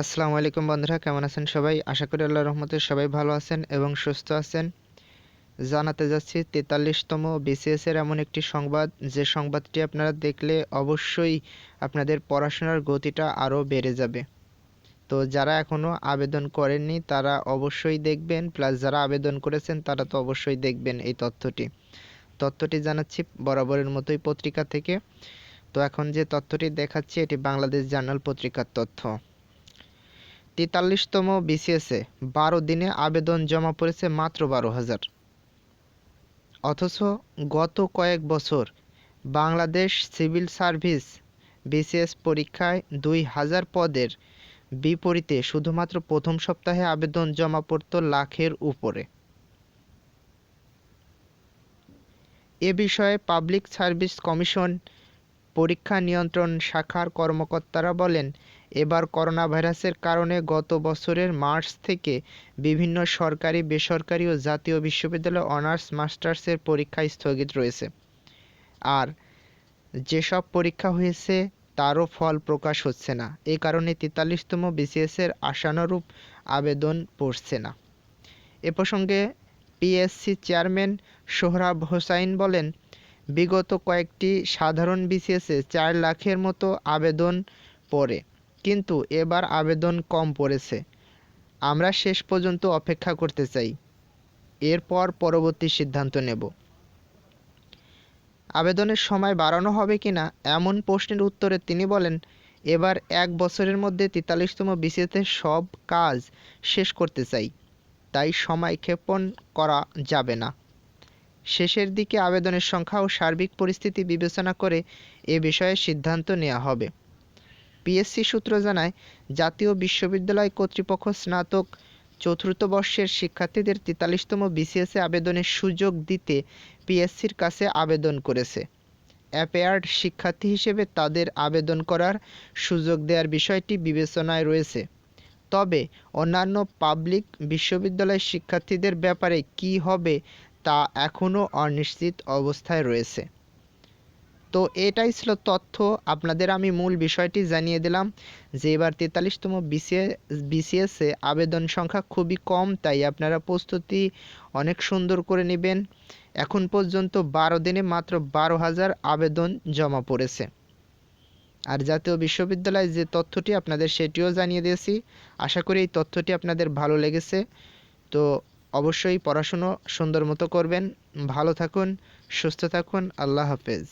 আসসালামু আলাইকুম বন্ধুরা, কেমন আছেন সবাই? আশা করি আল্লাহ রহমতে সবাই ভালো আছেন এবং সুস্থ আছেন। জানাতে যাচ্ছি তেতাল্লিশতম বিসিএস এর এমন একটি সংবাদ। যে সংবাদটি আপনারা দেখলে অবশ্যই আপনাদের পড়াশোনার গতিটা আরও বেড়ে যাবে। তো যারা এখনও আবেদন করেননি, তারা অবশ্যই দেখবেন, প্লাস যারা আবেদন করেছেন, তারা তো অবশ্যই দেখবেন এই তথ্যটি। তথ্যটি জানাচ্ছি বরাবরের মতোই পত্রিকা থেকে। তো এখন যে তথ্যটি দেখাচ্ছি, এটি বাংলাদেশ জার্নাল পত্রিকার তথ্য। তেতাল্লিশতম বিসিএসে বারো দিনে আবেদন জমা পড়েছে মাত্র বারো হাজার। অথচ গত কয়েক বছর বাংলাদেশ সিভিল সার্ভিস বিসিএস পরীক্ষায় দুই হাজার পদের বিপরীতে শুধুমাত্র প্রথম সপ্তাহে আবেদন জমা পড়ত লাখের উপরে। এ বিষয়ে পাবলিক সার্ভিস কমিশন পরীক্ষা নিয়ন্ত্রণ শাখার কর্মকর্তারা বলেন এবার করোনা ভাইরাসের কারণে গত বছরের মার্চ থেকে বিভিন্ন সরকারি, বেসরকারি ও জাতীয় বিশ্ববিদ্যালয় অনার্স, মাস্টার্সের পরীক্ষা স্থগিত রয়েছে। আর যেসব পরীক্ষা হয়েছে তারও ফল প্রকাশ হচ্ছে না। এ কারণে তেতাল্লিশতম বিসিএসের আশানুরূপ আবেদন পড়ছে না। এ প্রসঙ্গে পিএসসি চেয়ারম্যান সোহরাব হোসাইন বলেন, বিগত কয়েকটি সাধারণ বিসিএসে চার লাখের মতো আবেদন পড়ে। কিন্তু এবার আবেদন কম পড়েছে। আমরা শেষ পর্যন্ত অপেক্ষা করতে চাই। এরপর পরবর্তী সিদ্ধান্ত নেব। আবেদনের সময় বাড়ানো হবে কিনা এমন প্রশ্নের উত্তরে তিনি বলেন, এবার এক বছরের মধ্যে তেতাল্লিশতম বিসিএতে সব কাজ শেষ করতে চাই। তাই সময় ক্ষেপণ করা যাবে না। শেষের দিকে আবেদনের সংখ্যা ও সার্বিক পরিস্থিতি বিবেচনা করে এ বিষয়ে সিদ্ধান্ত নেওয়া হবে। পিএসসি সূত্র জানায়, জাতীয় বিশ্ববিদ্যালয় কর্তৃপক্ষ স্নাতক চতুর্থ বর্ষের শিক্ষার্থীদের তেতাল্লিশতম বিসিএসে আবেদনের সুযোগ দিতে পিএসসির কাছে আবেদন করেছে। অ্যাপেয়ার্ড শিক্ষার্থী হিসেবে তাদের আবেদন করার সুযোগ দেওয়ার বিষয়টি বিবেচনায় রয়েছে। তবে, অন্যান্য পাবলিক বিশ্ববিদ্যালয়ের শিক্ষার্থীদের ব্যাপারে কি হবে তা এখনও অনিশ্চিত অবস্থায় রয়েছে। তো এটাই ছিল তথ্য। আপনাদের আমি মূল বিষয়টি জানিয়ে দিলাম যে এবার তেতাল্লিশতম বিসিএ, বিসিএসে আবেদন সংখ্যা খুবই কম, তাই আপনারা প্রস্তুতি অনেক সুন্দর করে নেবেন। এখন পর্যন্ত বারো দিনে মাত্র বারো হাজার আবেদন জমা পড়েছে। আর জাতীয় বিশ্ববিদ্যালয় যে তথ্যটি আপনাদের সেটিও জানিয়ে দিয়েছি। আশা করি এই তথ্যটি আপনাদের ভালো লেগেছে। তো অবশ্যই পড়াশুনো সুন্দর মতো করবেন। ভালো থাকুন, সুস্থ থাকুন, আল্লাহ হাফেজ।